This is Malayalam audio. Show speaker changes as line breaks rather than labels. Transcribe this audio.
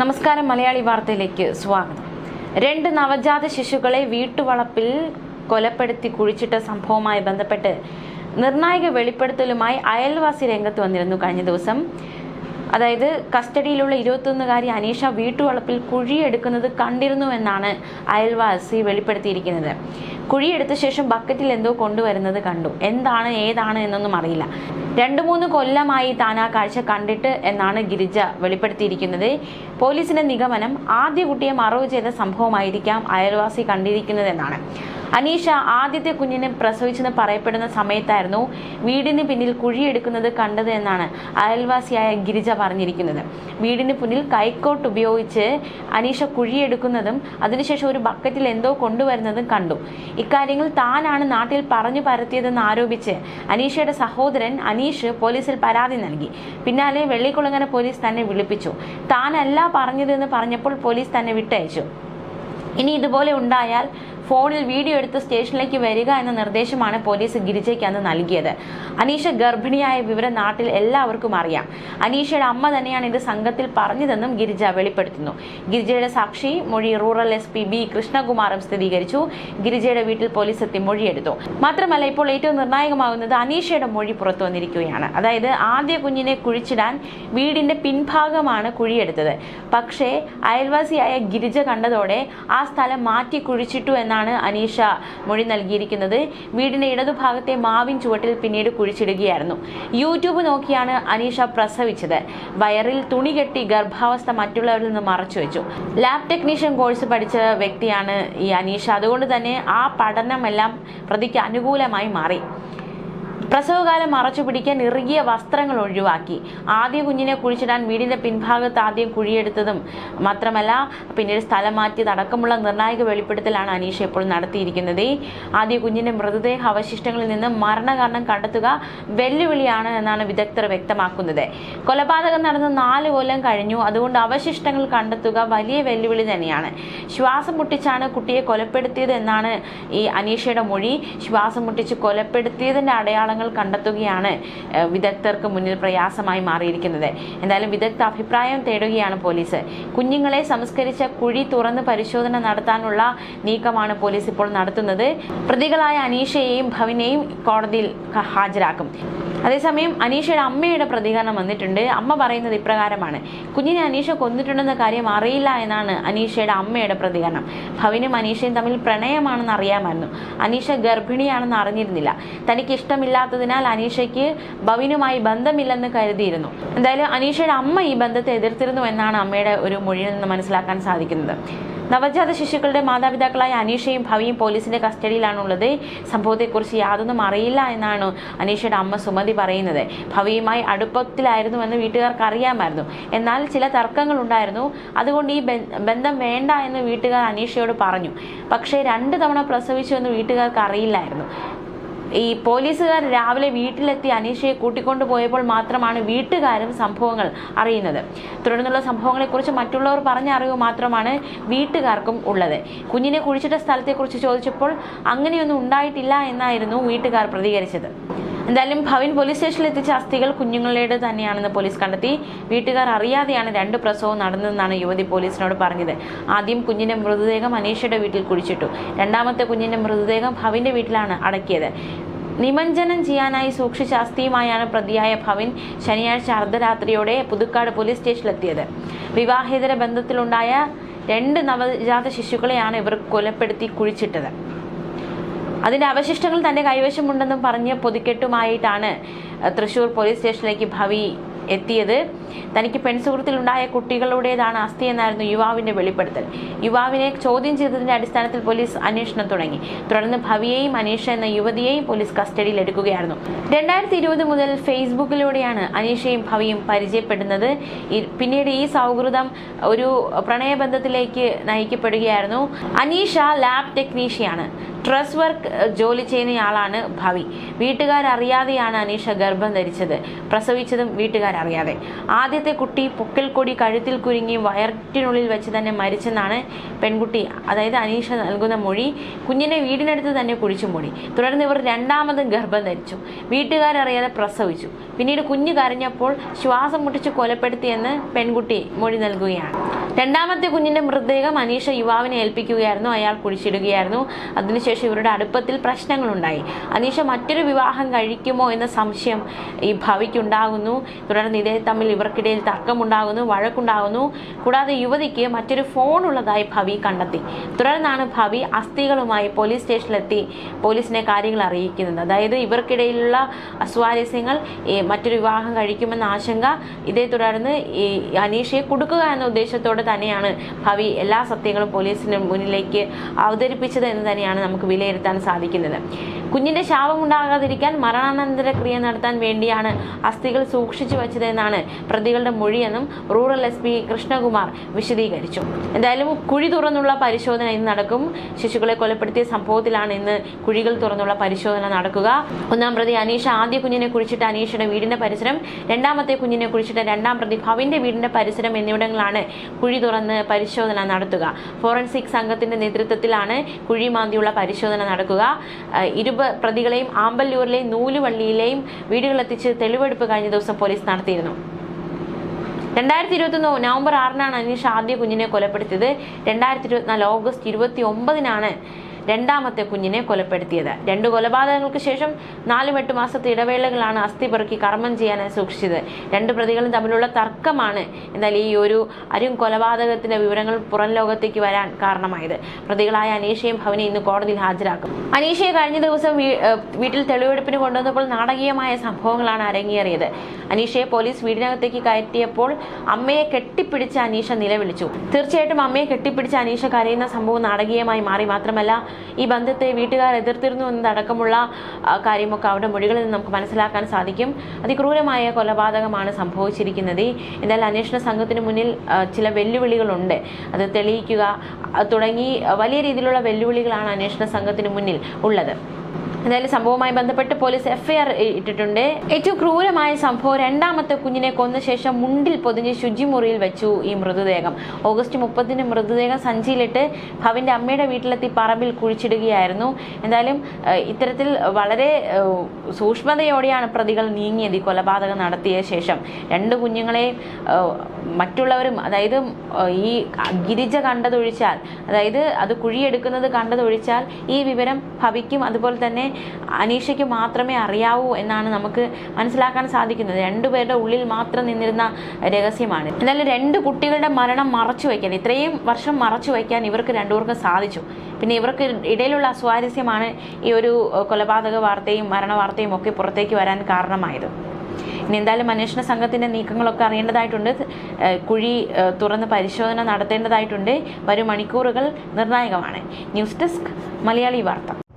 നമസ്കാരം മലയാളി വാർത്തയിലേക്ക് സ്വാഗതം. രണ്ട് നവജാത ശിശുക്കളെ വീട്ടുവളപ്പിൽ കൊലപ്പെടുത്തി കുഴിച്ചിട്ട സംഭവവുമായി ബന്ധപ്പെട്ട് നിർണായക വെളിപ്പെടുത്തലുമായി അയൽവാസി രംഗത്ത് വന്നിരുന്നു കഴിഞ്ഞ ദിവസം. അതായത് കസ്റ്റഡിയിലുള്ള ഇരുപത്തൊന്നുകാരി അനീഷ വീട്ടുവളപ്പിൽ കുഴിയെടുക്കുന്നത് കണ്ടിരുന്നുവെന്നാണ് അയൽവാസി വെളിപ്പെടുത്തിയിരിക്കുന്നത്. കുഴിയെടുത്ത ശേഷം ബക്കറ്റിൽ എന്തോ കൊണ്ടുവരുന്നത് കണ്ടു. എന്താണ് ഏതാണ് എന്നൊന്നും അറിയില്ല. രണ്ടു മൂന്ന് കൊല്ലമായി താൻ ആ കാഴ്ച കണ്ടിട്ട് എന്നാണ് ഗിരിജ വെളിപ്പെടുത്തിയിരിക്കുന്നത്. പോലീസിന്റെ നിഗമനം ആദ്യ കുട്ടിയെ മറവ് ചെയ്ത സംഭവമായിരിക്കാം അയൽവാസി കണ്ടിരിക്കുന്നതെന്നാണ്. അനീഷ ആദ്യത്തെ കുഞ്ഞിനെ പ്രസവിച്ചെന്ന് പറയപ്പെടുന്ന സമയത്തായിരുന്നു വീടിന് പിന്നിൽ കുഴിയെടുക്കുന്നത് കണ്ടത് എന്നാണ് അയൽവാസിയായ ഗിരിജ പറഞ്ഞിരിക്കുന്നത്. വീടിന് പിന്നിൽ കൈക്കോട്ട് ഉപയോഗിച്ച് അനീഷ കുഴിയെടുക്കുന്നതും അതിനുശേഷം ഒരു ബക്കറ്റിൽ എന്തോ കൊണ്ടുവരുന്നതും കണ്ടു. ഇക്കാര്യങ്ങൾ താനാണ് നാട്ടിൽ പറഞ്ഞു പരത്തിയതെന്ന് ആരോപിച്ച് അനീഷയുടെ സഹോദരൻ അനീഷ് പോലീസിൽ പരാതി നൽകി. പിന്നാലെ വെള്ളിക്കുളങ്ങര പോലീസ് തന്നെ വിളിപ്പിച്ചു. താനല്ല പറഞ്ഞതെന്ന് പറഞ്ഞപ്പോൾ പോലീസ് തന്നെ വിട്ടയച്ചു. ഇനി ഇതുപോലെ ഉണ്ടായാൽ ഫോണിൽ വീഡിയോ എടുത്ത് സ്റ്റേഷനിലേക്ക് വരിക എന്ന നിർദ്ദേശമാണ് പോലീസ് ഗിരിജയ്ക്ക് അന്ന് നൽകിയത്. അനീഷ ഗർഭിണിയായ വിവരം നാട്ടിൽ എല്ലാവർക്കും അറിയാം. അനീഷയുടെ അമ്മ തന്നെയാണ് ഇത് സംഘത്തിൽ പറഞ്ഞതെന്നും ഗിരിജ വെളിപ്പെടുത്തുന്നു. ഗിരിജയുടെ സാക്ഷി മൊഴി റൂറൽ എസ് പി ബി കൃഷ്ണകുമാറും സ്ഥിരീകരിച്ചു. ഗിരിജയുടെ വീട്ടിൽ പോലീസ് എത്തി മൊഴിയെടുത്തു. മാത്രമല്ല ഇപ്പോൾ ഏറ്റവും നിർണായകമാകുന്നത് അനീഷയുടെ മൊഴി പുറത്തു വന്നിരിക്കുകയാണ്. അതായത് ആദ്യ കുഞ്ഞിനെ കുഴിച്ചിടാൻ വീടിന്റെ പിൻഭാഗമാണ് കുഴിയെടുത്തത്. പക്ഷേ അയൽവാസിയായ ഗിരിജ കണ്ടതോടെ ആ സ്ഥലം മാറ്റി കുഴിച്ചിട്ടു എന്നാണ് അനീഷ മൊഴി നൽകിയിരിക്കുന്നത്. വീടിന്റെ ഇടതുഭാഗത്തെ മാവിൻ ചുവട്ടിൽ പിന്നീട് കുഴിച്ചിടുകയായിരുന്നു. യൂട്യൂബ് നോക്കിയാണ് അനീഷ പ്രസവിച്ചത്. വയറിൽ തുണി കെട്ടി ഗർഭാവസ്ഥ മറ്റുള്ളവരിൽ നിന്ന് മറച്ചു വെച്ചു. ലാബ് ടെക്നീഷ്യൻ കോഴ്സ് പഠിച്ച വ്യക്തിയാണ് ഈ അനീഷ. അതുകൊണ്ട് തന്നെ ആ പഠനമെല്ലാം പ്രതിക്ക് അനുകൂലമായി മാറി. പ്രസവകാലം മറച്ചു പിടിക്കാൻ ഇറുകിയ വസ്ത്രങ്ങൾ ഒഴിവാക്കി. ആദ്യ കുഞ്ഞിനെ കുഴിച്ചിടാൻ വീടിന്റെ പിൻഭാഗത്ത് ആദ്യം കുഴിയെടുത്തതും മാത്രമല്ല പിന്നീട് സ്ഥലം മാറ്റിയത് അടക്കമുള്ള നിർണായക വെളിപ്പെടുത്തലാണ് അനീഷ ഇപ്പോൾ നടത്തിയിരിക്കുന്നത്. ആദ്യ കുഞ്ഞിന്റെ മൃതദേഹ അവശിഷ്ടങ്ങളിൽ നിന്ന് മരണകാരണം കണ്ടെത്തുക വെല്ലുവിളിയാണ് എന്നാണ് വിദഗ്ധർ വ്യക്തമാക്കുന്നത്. കൊലപാതകം നടന്ന് നാല് കൊല്ലം കഴിഞ്ഞു. അതുകൊണ്ട് അവശിഷ്ടങ്ങൾ കണ്ടെത്തുക വലിയ വെല്ലുവിളി തന്നെയാണ്. ശ്വാസം മുട്ടിച്ചാണ് കുട്ടിയെ കൊലപ്പെടുത്തിയത് എന്നാണ് ഈ അനീഷയുടെ മൊഴി. ശ്വാസം മുട്ടിച്ച് കൊലപ്പെടുത്തിയതിന്റെ അടയാളങ്ങൾ കണ്ടെത്തുകയാണ് വിദഗ്ധർക്ക് മുന്നിൽ പ്രയാസമായി മാറിയിരിക്കുന്നത്. എന്തായാലും വിദഗ്ധ അഭിപ്രായം തേടുകയാണ് പോലീസ്. കുഞ്ഞുങ്ങളെ സംസ്കരിച്ച കുഴി തുറന്ന് പരിശോധന നടത്താനുള്ള നീക്കമാണ് പോലീസ് ഇപ്പോൾ നടത്തുന്നത്. പ്രതികളായ അനീഷയെയും ഭവിനെയും കോടതിയിൽ ഹാജരാക്കും. അതേസമയം അനീഷയുടെ അമ്മയുടെ പ്രതികരണം വന്നിട്ടുണ്ട്. അമ്മ പറയുന്നത് ഇപ്രകാരമാണ്. കുഞ്ഞിനെ അനീഷ കൊന്നിട്ടുണ്ടെന്ന കാര്യം അറിയില്ല എന്നാണ് അനീഷയുടെ അമ്മയുടെ പ്രതികരണം. ഭവനും അനീഷയും തമ്മിൽ പ്രണയമാണെന്ന് അറിയാമായിരുന്നു. അനീഷ ഗർഭിണിയാണെന്ന് അറിഞ്ഞിരുന്നില്ല. തനിക്ക് ഇഷ്ടമില്ലാത്തതിനാൽ അനീഷയ്ക്ക് ഭവിനുമായി ബന്ധമില്ലെന്ന് കരുതിയിരുന്നു. എന്തായാലും അനീഷയുടെ അമ്മ ഈ ബന്ധത്തെ എതിർത്തിരുന്നു എന്നാണ് അമ്മയുടെ ഒരു മൊഴിയിൽ നിന്ന് മനസ്സിലാക്കാൻ സാധിക്കുന്നത്. നവജാത ശിശുക്കളുടെ മാതാപിതാക്കളായ അനീഷയും ഭവിയും പോലീസിന്റെ കസ്റ്റഡിയിലാണുള്ളത്. സംഭവത്തെക്കുറിച്ച് യാതൊന്നും അറിയില്ല എന്നാണ് അനീഷയുടെ അമ്മ സുമതി പറയുന്നത്. ഭവിയുമായി അടുപ്പത്തിലായിരുന്നുവെന്ന് വീട്ടുകാർക്ക് അറിയാമായിരുന്നു. എന്നാൽ ചില തർക്കങ്ങൾ ഉണ്ടായിരുന്നു അതുകൊണ്ട് ഈ ബന്ധം വേണ്ട എന്ന് വീട്ടുകാർ അനീഷയോട് പറഞ്ഞു. പക്ഷേ രണ്ട് തവണ പ്രസവിച്ചു എന്ന് വീട്ടുകാർക്ക് അറിയില്ലായിരുന്നു. ഈ പോലീസുകാർ രാവിലെ വീട്ടിലെത്തി അനീഷയെ കൂട്ടിക്കൊണ്ടു പോയപ്പോൾ മാത്രമാണ് വീട്ടുകാരും സംഭവങ്ങൾ അറിയുന്നത്. തുടർന്നുള്ള സംഭവങ്ങളെക്കുറിച്ച് മറ്റുള്ളവർ പറഞ്ഞ അറിവ് മാത്രമാണ് വീട്ടുകാർക്കും ഉള്ളത്. കുഞ്ഞിനെ കുഴിച്ചിട്ട സ്ഥലത്തെക്കുറിച്ച് ചോദിച്ചപ്പോൾ അങ്ങനെയൊന്നും ഉണ്ടായിട്ടില്ല എന്നായിരുന്നു വീട്ടുകാർ പ്രതികരിച്ചത്. എന്തായാലും ഭവൻ പോലീസ് സ്റ്റേഷനിൽ എത്തിച്ച അസ്ഥികൾ കുഞ്ഞുങ്ങളുടെ തന്നെയാണെന്ന് പോലീസ് കണ്ടെത്തി. വീട്ടുകാർ അറിയാതെയാണ് രണ്ട് പ്രസവവും നടന്നതെന്നാണ് യുവതി പോലീസിനോട് പറഞ്ഞത്. ആദ്യം കുഞ്ഞിന്റെ മൃതദേഹം അനീഷയുടെ വീട്ടിൽ കുഴിച്ചിട്ടു. രണ്ടാമത്തെ കുഞ്ഞിന്റെ മൃതദേഹം ഭവിന്റെ വീട്ടിലാണ് അടക്കിയത്. നിമഞ്ജനം ചെയ്യാനായി സൂക്ഷിച്ച അസ്ഥിയുമായാണ് പ്രതിയായ ഭവിൻ ശനിയാഴ്ച അർദ്ധരാത്രിയോടെ പുതുക്കാട് പോലീസ് സ്റ്റേഷനിലെത്തിയത്. വിവാഹേതര ബന്ധത്തിലുണ്ടായ രണ്ട് നവജാത ശിശുക്കളെയാണ് ഇവർ കൊലപ്പെടുത്തി കുഴിച്ചിട്ടത്. അതിന്റെ അവശിഷ്ടങ്ങൾ തന്റെ കൈവശമുണ്ടെന്നും പറഞ്ഞ് പൊതിക്കെട്ടുമായിട്ടാണ് തൃശൂർ പോലീസ് സ്റ്റേഷനിലേക്ക് ഭവി എത്തിയത്. തനിക്ക് പെൺസുഹൃത്തിലുണ്ടായ കുട്ടികളുടേതാണ് അസ്ഥി എന്നായിരുന്നു യുവാവിന്റെ വെളിപ്പെടുത്തൽ. യുവാവിനെ ചോദ്യം ചെയ്തതിന്റെ അടിസ്ഥാനത്തിൽ പോലീസ് അന്വേഷണം തുടങ്ങി. തുടർന്ന് ഭവിയെയും അനീഷ എന്ന യുവതിയെയും പോലീസ് കസ്റ്റഡിയിൽ എടുക്കുകയായിരുന്നു. രണ്ടായിരത്തി ഇരുപത് മുതൽ ഫേസ്ബുക്കിലൂടെയാണ് അനീഷയും ഭവിയും പരിചയപ്പെടുന്നത്. പിന്നീട് ഈ സൗഹൃദം ഒരു പ്രണയബന്ധത്തിലേക്ക് നയിക്കപ്പെടുകയായിരുന്നു. അനീഷ ലാബ് ടെക്നീഷ്യയാണ്. ഡ്രസ് വർക്ക് ജോലി ചെയ്യുന്നയാളാണ് ഭവി. വീട്ടുകാരറിയാതെയാണ് അനീഷ ഗർഭം ധരിച്ചത്. പ്രസവിച്ചതും വീട്ടുകാരറിയാതെ. ആദ്യത്തെ കുട്ടി പൊക്കിൽ കൊടി കഴുത്തിൽ കുരുങ്ങി വയറ്റിനുള്ളിൽ വെച്ച് തന്നെ മരിച്ചെന്നാണ് പെൺകുട്ടി അതായത് അനീഷ നൽകുന്ന മൊഴി. കുഞ്ഞിനെ വീടിനടുത്ത് തന്നെ കുഴിച്ചു മൂടി. തുടർന്ന് ഇവർ രണ്ടാമതും ഗർഭം ധരിച്ചു. വീട്ടുകാരറിയാതെ പ്രസവിച്ചു. പിന്നീട് കുഞ്ഞ് കരഞ്ഞപ്പോൾ ശ്വാസം മുട്ടിച്ച് കൊലപ്പെടുത്തിയെന്ന് പെൺകുട്ടി മൊഴി നൽകുകയാണ്. രണ്ടാമത്തെ കുഞ്ഞിന്റെ മൃതദേഹം അനീഷ യുവാവിനെ ഏൽപ്പിക്കുകയായിരുന്നു. അയാൾ കുഴിച്ചിടുകയായിരുന്നു. അതിനുശേഷം ഇവരുടെ അടുപ്പത്തിൽ പ്രശ്നങ്ങളുണ്ടായി. അനീഷ മറ്റൊരു വിവാഹം കഴിക്കുമോ എന്ന സംശയം ഈ ഭവിക്കുണ്ടാകുന്നു. തുടർന്ന് ഇതേ തമ്മിൽ ഇവർക്കിടയിൽ തർക്കമുണ്ടാകുന്നു വഴക്കുണ്ടാകുന്നു. കൂടാതെ യുവതിക്ക് മറ്റൊരു ഫോൺ ഉള്ളതായി ഭവി കണ്ടെത്തി. തുടർന്നാണ് ഭവി അസ്ഥികളുമായി പോലീസ് സ്റ്റേഷനിലെത്തി പോലീസിനെ കാര്യങ്ങൾ അറിയിക്കുന്നത്. അതായത് ഇവർക്കിടയിലുള്ള അസ്വാരസ്യങ്ങൾ മറ്റൊരു വിവാഹം കഴിക്കുമെന്ന ആശങ്ക ഇതേ തുടർന്ന് ഈ അനീഷയെ കൊടുക്കുക എന്ന ഉദ്ദേശത്തോടെ തന്നെയാണ് ഭവി എല്ലാ സത്യങ്ങളും പോലീസിന് മുന്നിലേക്ക് അവതരിപ്പിച്ചത് എന്ന് തന്നെയാണ് നമുക്ക് വിലയിരുത്താൻ സാധിക്കുന്നത്. കുഞ്ഞിന്റെ ശാപം ഉണ്ടാകാതിരിക്കാൻ മരണാനന്തര ക്രിയ നടത്താൻ വേണ്ടിയാണ് അസ്ഥികൾ സൂക്ഷിച്ചു വച്ചതെന്നാണ് പ്രതികളുടെ മൊഴിയെന്നും റൂറൽ എസ് പി കൃഷ്ണകുമാർ വിശദീകരിച്ചു. എന്തായാലും കുഴി തുറന്നുള്ള പരിശോധന ഇന്ന് നടക്കും. ശിശുക്കളെ കൊലപ്പെടുത്തിയ സംഭവത്തിലാണ് ഇന്ന് കുഴികൾ തുറന്നുള്ള പരിശോധന നടക്കുക. ഒന്നാം പ്രതി അനീഷ ആദ്യ കുഞ്ഞിനെ കുഴിച്ചിട്ട് അനീഷയുടെ വീടിന്റെ പരിസരം രണ്ടാമത്തെ കുഞ്ഞിനെ കുഴിച്ചിട്ട് രണ്ടാം പ്രതി ഭവിന്റെ വീടിന്റെ പരിസരം എന്നിവിടങ്ങളാണ് കുഴി തുറന്ന് പരിശോധന നടത്തുക. ഫോറൻസിക് സംഘത്തിന്റെ നേതൃത്വത്തിലാണ് കുഴി മാന്തിയുള്ള പരിശോധന നടക്കുക. ഏഹ് ഇരുപ പ്രതികളെയും ആമ്പല്ലൂരിലെയും നൂലുവള്ളിയിലെയും വീടുകളെത്തിച്ച് തെളിവെടുപ്പ് കഴിഞ്ഞ ദിവസം പോലീസ് നടത്തിയിരുന്നു. രണ്ടായിരത്തി ഇരുപത്തൊന്ന് നവംബർ ആറിനാണ് അനീഷ ആദ്യ കുഞ്ഞിനെ കൊലപ്പെടുത്തിയത്. രണ്ടായിരത്തി ഇരുപത്തിനാല് ഓഗസ്റ്റ് ഇരുപത്തി ഒമ്പതിനാണ് രണ്ടാമത്തെ കുഞ്ഞിനെ കൊലപ്പെടുത്തിയത്. രണ്ട് കൊലപാതകങ്ങൾക്ക് ശേഷം നാലും എട്ട് മാസത്തെ ഇടവേളകളാണ് അസ്ഥി പെറുക്കി കർമ്മം ചെയ്യാനായി സൂക്ഷിച്ചത്. രണ്ട് പ്രതികളും തമ്മിലുള്ള തർക്കമാണ് എന്നാൽ ഈ ഒരു അരും കൊലപാതകത്തിന്റെ വിവരങ്ങൾ പുറം ലോകത്തേക്ക് വരാൻ കാരണമായത്. പ്രതികളായ അനീഷയും ഭവനെ ഇന്ന് കോടതിയിൽ ഹാജരാക്കും. അനീഷയെ കഴിഞ്ഞ ദിവസം വീട്ടിൽ തെളിവെടുപ്പിന് കൊണ്ടുവന്നപ്പോൾ നാടകീയമായ സംഭവങ്ങളാണ് അരങ്ങേറിയത്. അനീഷയെ പോലീസ് വീടിനകത്തേക്ക് കയറ്റിയപ്പോൾ അമ്മയെ കെട്ടിപ്പിടിച്ച് അനീഷ നിലവിളിച്ചു. തീർച്ചയായിട്ടും അമ്മയെ കെട്ടിപ്പിടിച്ച് അനീഷ കരയുന്ന സംഭവം നാടകീയമായി മാറി മാത്രമല്ല ഈ ബന്ധത്തെ വീട്ടുകാർ എതിർത്തിരുന്നു എന്നതടക്കമുള്ള കാര്യമൊക്കെ അവരുടെ മൊഴികളിൽ നിന്ന് നമുക്ക് മനസ്സിലാക്കാൻ സാധിക്കും. അതിക്രൂരമായ കൊലപാതകമാണ് സംഭവിച്ചിരിക്കുന്നത്. എന്നാൽ അന്വേഷണ സംഘത്തിന് മുന്നിൽ ചില വെല്ലുവിളികളുണ്ട്. അത് തെളിയിക്കുക തുടങ്ങി വലിയ രീതിയിലുള്ള വെല്ലുവിളികളാണ് അന്വേഷണ സംഘത്തിന് മുന്നിൽ ഉള്ളത്. എന്തായാലും സംഭവവുമായി ബന്ധപ്പെട്ട് പോലീസ് എഫ്ഐആർ ഇട്ടിട്ടുണ്ട്. ഏറ്റവും ക്രൂരമായ സംഭവം രണ്ടാമത്തെ കുഞ്ഞിനെ കൊന്ന ശേഷം മുണ്ടിൽ പൊതിഞ്ഞ് ശുചിമുറിയിൽ വെച്ചു ഈ മൃതദേഹം. ഓഗസ്റ്റ് മുപ്പതിന് മൃതദേഹം സഞ്ചിയിലിട്ട് ഭവിന്റെ അമ്മയുടെ വീട്ടിലെത്തി പറമ്പിൽ കുഴിച്ചിടുകയായിരുന്നു. എന്തായാലും ഇത്തരത്തിൽ വളരെ സൂക്ഷ്മതയോടെയാണ് പ്രതികൾ നീങ്ങിയത് ഈ കൊലപാതകം നടത്തിയ ശേഷം. രണ്ട് കുഞ്ഞുങ്ങളെ ഏഹ്, മറ്റുള്ളവരും അതായത് ഈ ഗിരിജ കണ്ടതൊഴിച്ചാൽ അതായത് അത് കുഴിയെടുക്കുന്നത് കണ്ടതൊഴിച്ചാൽ ഈ വിവരം ഭവിക്കും. അതുപോലെ തന്നെ അനീഷയ്ക്ക് മാത്രമേ അറിയാവൂ എന്നാണ് നമുക്ക് മനസ്സിലാക്കാൻ സാധിക്കുന്നത്. രണ്ടുപേരുടെ ഉള്ളിൽ മാത്രം നിന്നിരുന്ന രഹസ്യമാണ്. എന്നാലും രണ്ട് കുട്ടികളുടെ മരണം മറച്ചു വയ്ക്കാൻ ഇത്രയും വർഷം മറച്ചു വയ്ക്കാൻ ഇവർക്ക് രണ്ടുപേർക്കും സാധിച്ചു. പിന്നെ ഇവർക്ക് ഇടയിലുള്ള അസ്വാരസ്യമാണ് ഈ ഒരു കൊലപാതക വാർത്തയും മരണ വാർത്തയും ഒക്കെ പുറത്തേക്ക് വരാൻ കാരണമായത്. ഇനി എന്തായാലും അന്വേഷണ സംഘത്തിന്റെ നീക്കങ്ങളൊക്കെ അറിയേണ്ടതായിട്ടുണ്ട്. കുഴി തുറന്ന് പരിശോധന നടത്തേണ്ടതായിട്ടുണ്ട്. വരും മണിക്കൂറുകൾ നിർണായകമാണ്. ന്യൂസ് ഡെസ്ക് മലയാളി വാർത്ത.